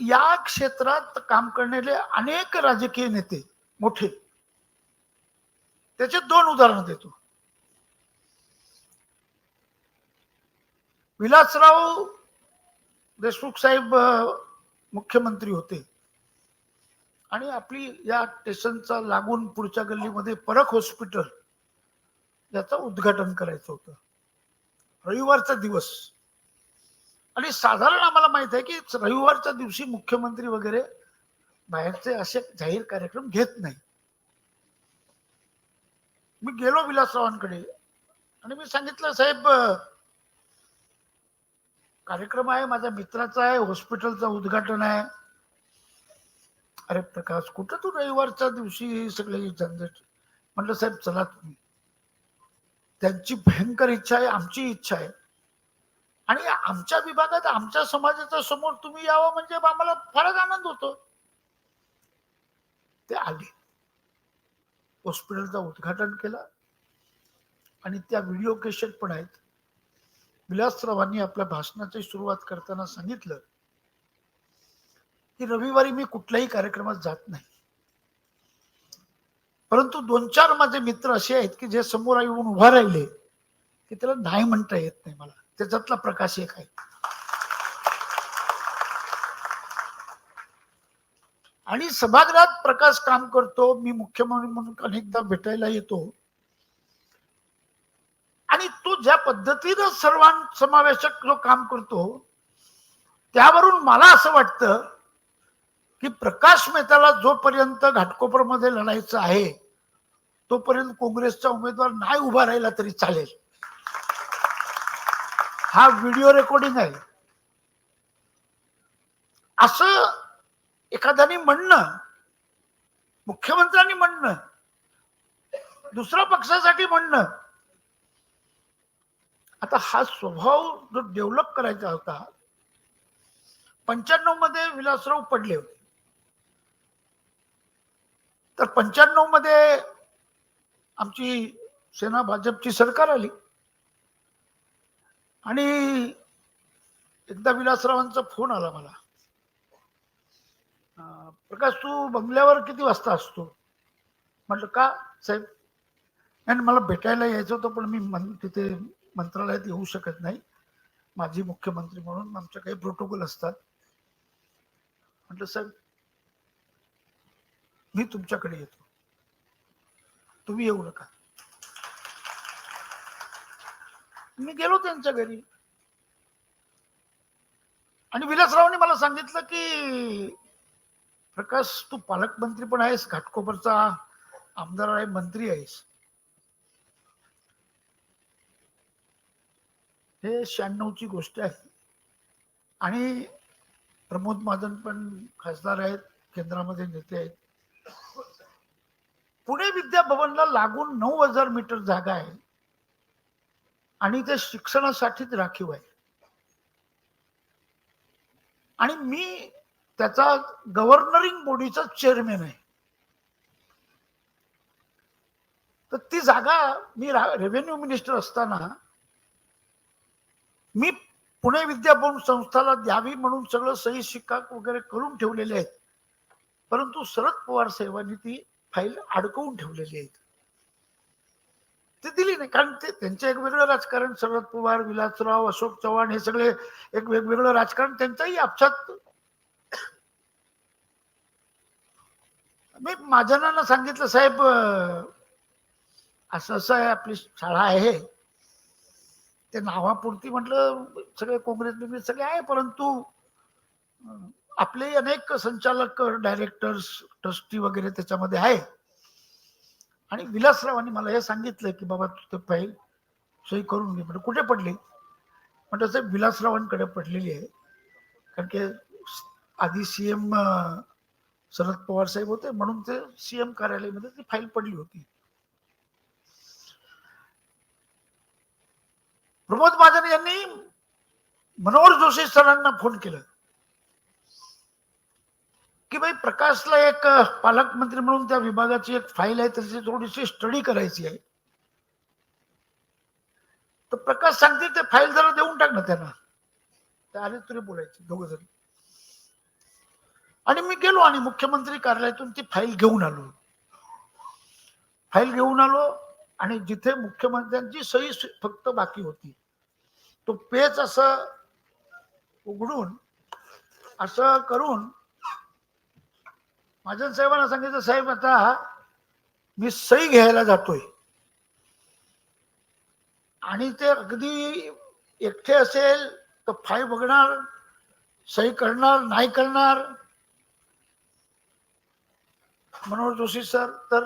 या क्षेत्रात काम करणारे अनेक राजकीय नेते मोठे. त्याचे दोन उदाहरणं देतो. विलासराव देशमुख साहेब मुख्यमंत्री होते. आणि आपली या स्टेशनचा लागून पुढच्या गल्लीमध्ये परख हॉस्पिटल याचं उद्घाटन करायचं होतं. रविवारचा दिवस. आणि साधारण आम्हाला माहीत आहे की रविवारच्या दिवशी मुख्यमंत्री वगैरे बाहेरचे असे जाहीर कार्यक्रम घेत नाही. मी गेलो विलासरावांकडे आणि मी सांगितलं साहेब कार्यक्रम आहे माझ्या मित्राचा आहे हॉस्पिटलचं उद्घाटन आहे. अरे प्रकाश कुठं तू रविवारच्या दिवशी सगळे झंझट म्हटलं साहेब चला तुम्ही. त्यांची भयंकर इच्छा आहे आमची इच्छा आहे. आणि आमच्या विभागात आमच्या समाजाच्या समोर तुम्ही यावं म्हणजे आम्हाला फारच आनंद होतो. ते आले. हॉस्पिटलचं उद्घाटन केलं. आणि त्या व्हिडिओ केसेट पण आहेत. विलासरावांनी आपल्या भाषणाची सुरुवात करताना सांगितलं की रविवारी मी कुठल्याही कार्यक्रमात जात नाही. परंतु दोन चार माझे मित्र असे आहेत की जे समोर येऊन उभा राहिले की त्याला नाही म्हणता येत नाही मला. त्याच्यातला प्रकाश एक आहे. आणि सभागृहात प्रकाश काम करतो मी मुख्यमंत्री म्हणून अनेकदा भेटायला येतो. आणि तो ज्या पद्धतीनं सर्वां समावेशक जो काम करतो त्यावरून मला असं वाटतं की प्रकाश मेहताला जोपर्यंत घाटकोपरमध्ये लढायचं आहे तोपर्यंत काँग्रेसचा उमेदवार नाही उभा राहिला तरी चालेल. हा व्हिडिओ रेकॉर्डिंग आहे. असं एखाद्याने म्हणणं मुख्यमंत्र्यांनी म्हणणं दुसऱ्या पक्षासाठी म्हणणं आता हा स्वभाव जो डेव्हलप करायचा होता पंच्याण्णवमध्ये विलासराव पडले होते. तर पंच्याण्णवमध्ये आमची सेना भाजपची सरकार आली. आणि एकदा विलासरावांचा फोन आला मला. प्रकाश तू बंगल्यावर किती वाजता असतो? म्हटलं का साहेब? आणि मला भेटायला यायचं होतं पण मी मन तिथे मंत्रालयात येऊ शकत नाही. माझी मुख्यमंत्री म्हणून आमच्या काही प्रोटोकॉल असतात. म्हटलं साहेब मी तुमच्याकडे येतो. तुम्ही येऊ नका. मी गेलो त्यांच्या घरी. आणि विलासरावने मला सांगितलं की प्रकाश तू पालकमंत्री पण आहेस घाटकोपरचा आमदार आहे मंत्री आहेस. हे शहाण्णवची गोष्ट आहे. आणि प्रमोद महाजन पण खासदार आहेत केंद्रामध्ये नेते आहेत. पुणे विद्याभवनला लागून नऊ हजार मीटर जागा आहे. आणि ते शिक्षणासाठीच राखीव आहे. आणि मी त्याचा गव्हर्नरिंग बॉडीचा चेअरमॅन आहे. तर ती जागा मी रेव्हेन्यू मिनिस्टर असताना मी पुणे विद्याभवन संस्थाला द्यावी म्हणून सगळं सही शिक्का वगैरे करून ठेवलेले आहेत. परंतु शरद पवार साहेबांनी ती फाईल अडकवून ठेवलेली आहे ते दिली नाही. कारण ते त्यांचं एक वेगळं राजकारण शरद पवार विलासराव अशोक चव्हाण हे सगळे एक वेगवेगळं राजकारण त्यांचाही आपसात. मी महाजनांना सांगितलं साहेब असं असं आहे आपली शाळा आहे. ते नावापुरती म्हटलं सगळे काँग्रेस बिंग्रेस सगळे आहे परंतु आपले अनेक संचालक डायरेक्टर्स ट्रस्टी वगैरे त्याच्यामध्ये आहे. आणि विलासरावांनी मला हे सांगितलं की बाबा तू ते फाईल सही करून घे. म्हणजे कुठे पडली? म्हटलं साहेब विलासरावांकडे पडलेली आहे. कारण की आधी सीएम शरद पवार साहेब होते म्हणून ते सीएम कार्यालयामध्ये ती फाईल पडली होती. प्रमोद महाजन यांनी मनोहर जोशी सरांना फोन केलं. की भाई प्रकाशला एक पालकमंत्री म्हणून त्या विभागाची एक फाईल आहे त्याची थोडीशी स्टडी करायची आहे. तर प्रकाश सांगते ते फाईल जरा देऊन टाक ना त्यांना. ते आले तरी बोलायचे दोघ जरी आणि मी गेलो आणि मुख्यमंत्री कार्यालयातून ती फाईल घेऊन आलो. फाईल घेऊन आलो आणि जिथे मुख्यमंत्र्यांची सही फक्त बाकी होती. तो पेच असं उघडून असं करून महाजन साहेबांना सांगितलं साहेब आता मी सही घ्यायला जातोय. आणि ते अगदी एकटे असेल तर फाईल बघणार सही करणार नाही करणार. मनोहर जोशी सर तर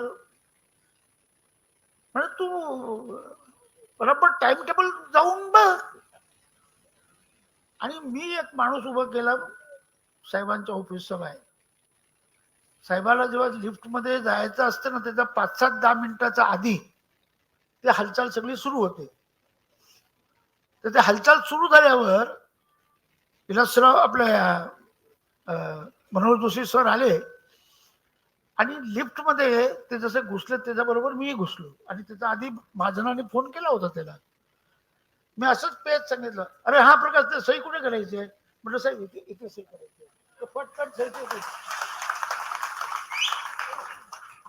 म्हणजे तू बरोबर टाइम टेबल जाऊन बघ. आणि मी एक माणूस उभा केला साहेबांच्या ऑफिसचा बाहेर. साहेबाला जेव्हा लिफ्टमध्ये जायचं असतं ना त्याचा पाच सात दहा मिनिटाच्या आधी ते हालचाल सगळी सुरू होते. तर ते हालचाल सुरू झाल्यावर विलासराव आपल्या मनोहर जोशी सर आले आणि लिफ्टमध्ये ते जसे घुसले त्याच्याबरोबर मी घुसलो. आणि त्याच्या आधी महाजनाने फोन केला होता त्याला. मी असंच पेज सांगितलं अरे हा प्रकाश ते सही कुठे करायचे? म्हटलं साहेब इथे इथे सही करायची पटकन सही